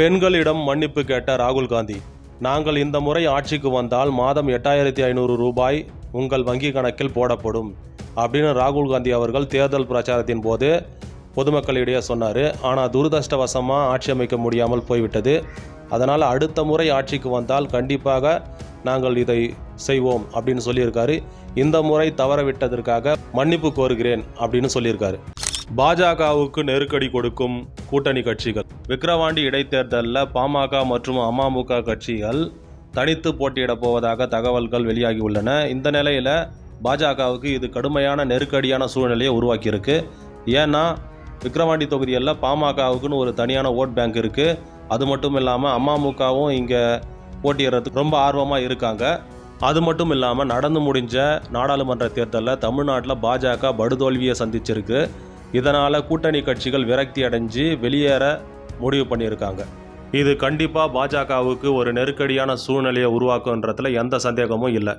பெண்களிடம் மன்னிப்பு கேட்ட ராகுல் காந்தி நாங்கள் இந்த முறை ஆட்சிக்கு வந்தால் மாதம் எட்டாயிரத்தி ஐநூறு ரூபாய் உங்கள் வங்கி கணக்கில் போடப்படும் அப்படின்னு ராகுல் காந்தி அவர்கள் தேர்தல் பிரச்சாரத்தின் போது பொதுமக்களிடையே சொன்னார். ஆனால் துரதிருஷ்டவசமாக ஆட்சி அமைக்க முடியாமல் போய்விட்டது. அதனால் அடுத்த முறை ஆட்சிக்கு வந்தால் கண்டிப்பாக நாங்கள் இதை செய்வோம் அப்படின்னு சொல்லியிருக்காரு. இந்த முறை தவறவிட்டதற்காக மன்னிப்பு கோருகிறேன் அப்படின்னு சொல்லியிருக்காரு. பாஜகவுக்கு நெருக்கடி கொடுக்கும் கூட்டணி கட்சிகள். விக்கிரவாண்டி இடைத்தேர்தலில் பாமக மற்றும் அமமுக கட்சிகள் தனித்து போட்டியிடப் போவதாக தகவல்கள் வெளியாகி உள்ளன இந்த நிலையில் பாஜகவுக்கு இது கடுமையான நெருக்கடியான சூழ்நிலையை உருவாக்கியிருக்கு. ஏன்னா விக்கிரவாண்டி தொகுதியில் பாமகவுக்குன்னு ஒரு தனியான ஓட் பேங்க் இருக்குது அது மட்டும் இல்லாமல் அமமுகவும் இங்கே போட்டியிடுறதுக்கு ரொம்ப ஆர்வமாக இருக்காங்க. அது மட்டும் இல்லாமல் நடந்து முடிஞ்ச நாடாளுமன்ற தேர்தலில் தமிழ்நாட்டில் பாஜக படுதோல்வியை சந்திச்சிருக்கு. இதனால் கூட்டணி கட்சிகள் விரக்தி அடைஞ்சு வெளியேற முடிவு பண்ணியிருக்காங்க. இது கண்டிப்பாக பாஜகவுக்கு ஒரு நெருக்கடியான சூழ்நிலையை உருவாக்குன்றதுல எந்த சந்தேகமும் இல்லை.